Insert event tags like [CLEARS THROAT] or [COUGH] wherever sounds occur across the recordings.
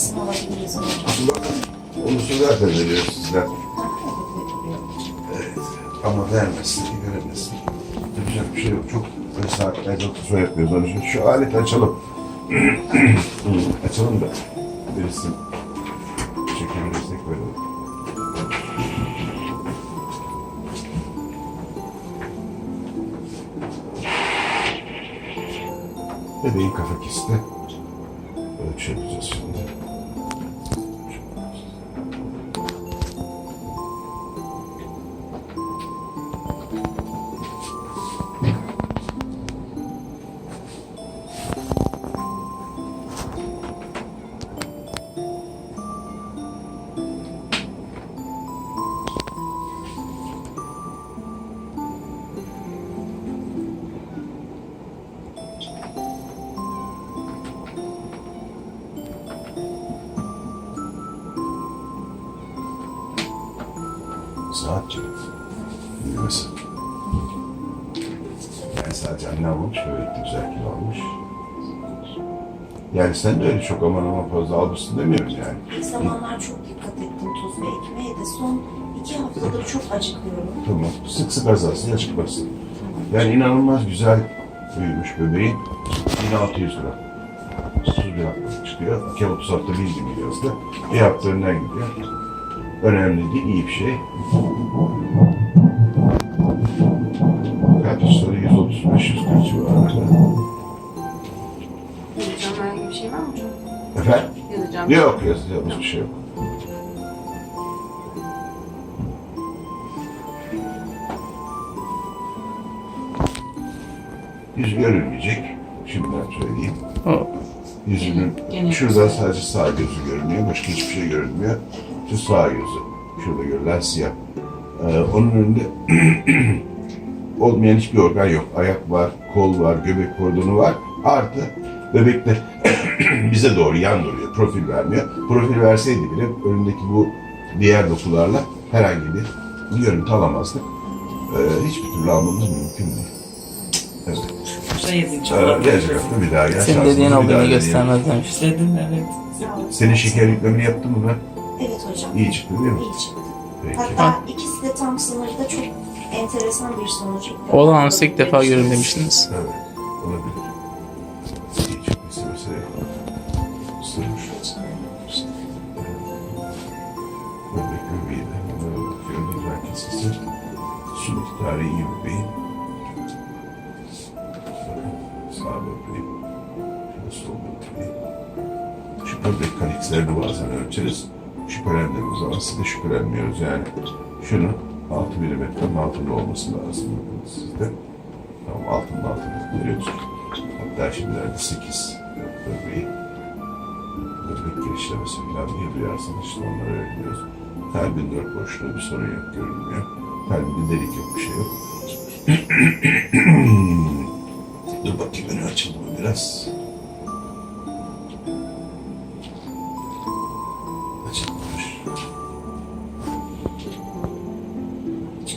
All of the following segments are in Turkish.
resim alabiliriz. Bakın onu söylerken veriyor sizler. Evet. Ama vermesin, göremesin. Yapacak bir şey yok. Çok böyle saatlerce otursa yapıyoruz. Onun için şu aleti açalım. [CLEARS THROAT] açalım da birisi çekebilirsek böyle olur. Bebeğin kafa kesti. Yapacağız şimdi. Saat gibi. Bilmez. Yani sadece anne almış, güzel kilo almış. Yani sen de öyle çok aman aman fazla almışsın demiyorum yani. İlk zamanlar çok dikkat ettim tuz ve ekmeğe de son iki haftadır çok acıkıyorum. Tamam. Sık sık azalsın, açıklasın. Yani inanılmaz güzel büyümüş bebeğin. 1600 lira. 31 haftalık çıkıyor. 2 30 hafta bir gibi gidiyoruz Bir hafta önden gidiyor. Önemli değil, iyi bir şey. Kaç sonra 135-140 civarında. Yazacağım herhangi bir şey var mı hocam? Efendim? Yazacağım. Yok yazacağımız bir şey yok. Yüz görülmeyecek. Şimdiden söyleyeyim. Yüzünün Gene- şurada sadece sağ gözü görünüyor. Başka hiçbir şey görünmüyor. Şu sağ gözü. Şurada görülen siyah. Ee, onun önünde [CLEARS THROAT] olmayan hiçbir organ yok. Ayak var, kol var, göbek kordonu var. Artı bebekte [CLEARS THROAT] bize doğru yan duruyor. Profil vermiyor. Profil verseydi bile önündeki bu diğer dokularla herhangi bir görüntü alamazdık. Ee, hiçbir türlü almamız mümkün değil. Evet. Şey Ee, gelecek hafta bir daha gel. Senin dediğin o beni göstermez demiş. Dedim evet. Senin şeker yüklemini yaptın mı ben? Evet hocam. İyi çıktı değil mi? İyi çıktı. Peki. Hatta ikisi de tam sınırda çok enteresan bir sonuç. Oğlan anası ilk defa görün demiştiniz. Evet. Olabilir. İyi çıktıysa mesela ısırmış. Bebek bebeği de hemen böyle bakıyorum. Güzel kesesi. Su miktarı iyi bebeğin. Sağ böbreği. Şöyle sol böbreği. Şu böbrek kalikslerini bazen ölçeriz. Şüphelendiğimiz zaman size şüphelenmiyoruz yani. Şunu 6 milimetrenin altında olması lazım sizde. Tamam altında altında görüyorsunuz. Hatta şimdilerde 8 böbreği. Böbrek genişlemesi falan diye duyarsınız işte onları öğreniyoruz. Kalbin dört boşluğu bir sorun yok görünmüyor. Kalbinde delik yok bir şey yok. [CLEARS THROAT] Dur bakayım önü açıldı mı biraz?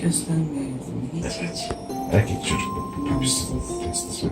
Hiç yüzünü. Hiç hiç. Erkek çocuk bu. Pipisi. Testis